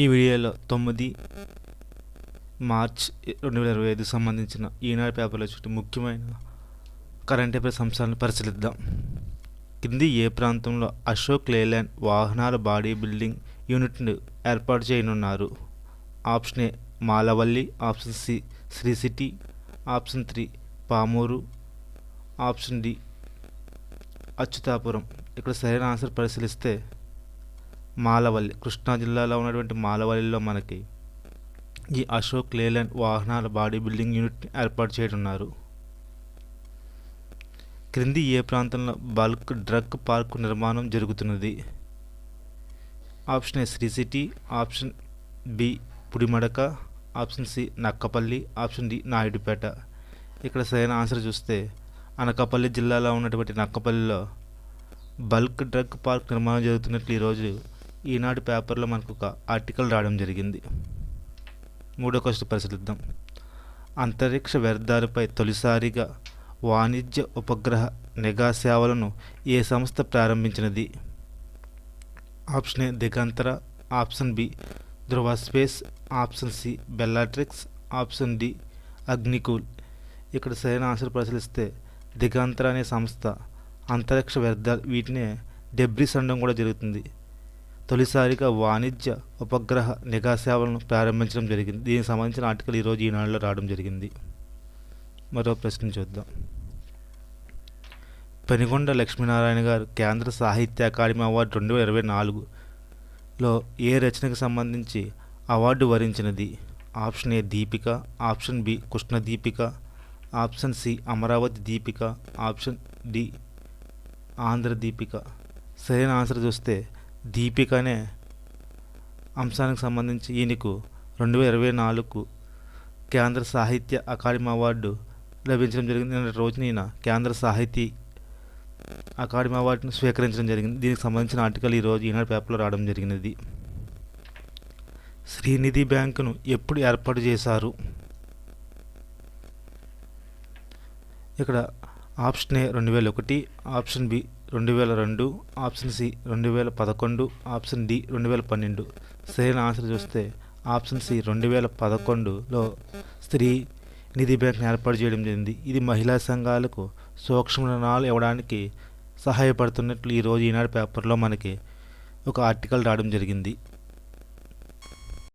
ఈ వీడియోలో తొమ్మిది మార్చ్ రెండు వేల ఇరవై ఐదు సంబంధించిన ఈనాడు పేపర్లో చుట్టూ ముఖ్యమైన కరెంట్ అఫైర్స్ అంశాలను పరిశీలిద్దాం. కింది ఏ ప్రాంతంలో అశోక్ లేలాండ్ వాహనాల బాడీ బిల్డింగ్ యూనిట్ను ఏర్పాటు చేయనున్నారు? Option A Malavalli option C Sri city option three Pamuru option D Atchutapuram. ఇక్కడ సరైన ఆన్సర్ పరిశీలిస్తే మాలవల్లి కృష్ణా జిల్లాలో ఉన్నటువంటి మాలవల్లిలో మనకి ఈ అశోక్ లేలాండ్ వాహనాల బాడీ బిల్డింగ్ యూనిట్ ఏర్పాటు చేయనున్నారు. క్రింది ఏ ప్రాంతంలో బల్క్ డ్రగ్ పార్క్ నిర్మాణం జరుగుతున్నది? Option A Sri city option B Pudimadaka option C Nakkapalli option D Naidupeta. ఇక్కడ సరైన ఆన్సర్ చూస్తే అనకాపల్లి జిల్లాలో ఉన్నటువంటి నక్కపల్లిలో బల్క్ డ్రగ్ పార్క్ నిర్మాణం జరుగుతున్నట్లు ఈరోజు ఈనాడు పేపర్లో మనకు ఒక ఆర్టికల్ రావడం జరిగింది. మూడో క్వశ్చన్ పరిశీలిద్దాం. అంతరిక్ష వ్యర్థాలపై తొలిసారిగా వాణిజ్య ఉపగ్రహ నిఘా సేవలను ఏ సంస్థ ప్రారంభించినది? Option A Digantara option B Dhruva space option C Bellatrix option D Agnikul. ఇక్కడ సరైన ఆన్సర్ పరిశీలిస్తే దిగంతర అనే సంస్థ అంతరిక్ష వ్యర్థాలు వీటినే డెబ్రిస్ అనడం కూడా జరుగుతుంది. తొలిసారిగా వాణిజ్య ఉపగ్రహ నిఘా సేవలను ప్రారంభించడం జరిగింది. దీనికి సంబంధించిన ఆర్టికల్ ఈరోజు ఈనాడులో రావడం జరిగింది. మరో ప్రశ్న చూద్దాం. పెనుగొండ లక్ష్మీనారాయణ గారు కేంద్ర సాహిత్య అకాడమీ అవార్డు రెండు వేల ఇరవై నాలుగులో ఏ రచనకు సంబంధించి award వరించినది? Option A Deepika option B Krishna Deepika option C Amaravati Deepika option D Andhra Deepika. సరైన ఆన్సర్ చూస్తే దీపిక అనే అంశానికి సంబంధించి ఈయనకు రెండు వేల ఇరవై నాలుగు కేంద్ర సాహిత్య అకాడమీ అవార్డు లభించడం జరిగింది. నిన్న రోజున ఈయన కేంద్ర సాహితీ అకాడమీ అవార్డును స్వీకరించడం జరిగింది. దీనికి సంబంధించిన ఆర్టికల్ ఈరోజు ఈనాడు పేపర్లో రావడం జరిగినది. శ్రీనిధి బ్యాంకును ఎప్పుడు ఏర్పాటు చేశారు? ఇక్కడ ఆప్షన్ ఏ రెండు వేల ఒకటి ఆప్షన్ బి రెండు వేల రెండు ఆప్షన్ సి రెండు వేల పదకొండు ఆప్షన్ డి రెండు వేల పన్నెండు. సరైన ఆన్సర్ చూస్తే ఆప్షన్ సి రెండు వేల పదకొండులో స్త్రీ నిధి బ్యాంక్ని ఏర్పాటు చేయడం జరిగింది. ఇది మహిళా సంఘాలకు సూక్ష్మ రుణాలు ఇవ్వడానికి సహాయపడుతున్నట్లు ఈరోజు ఈనాడు పేపర్లో మనకి ఒక ఆర్టికల్ రావడం జరిగింది.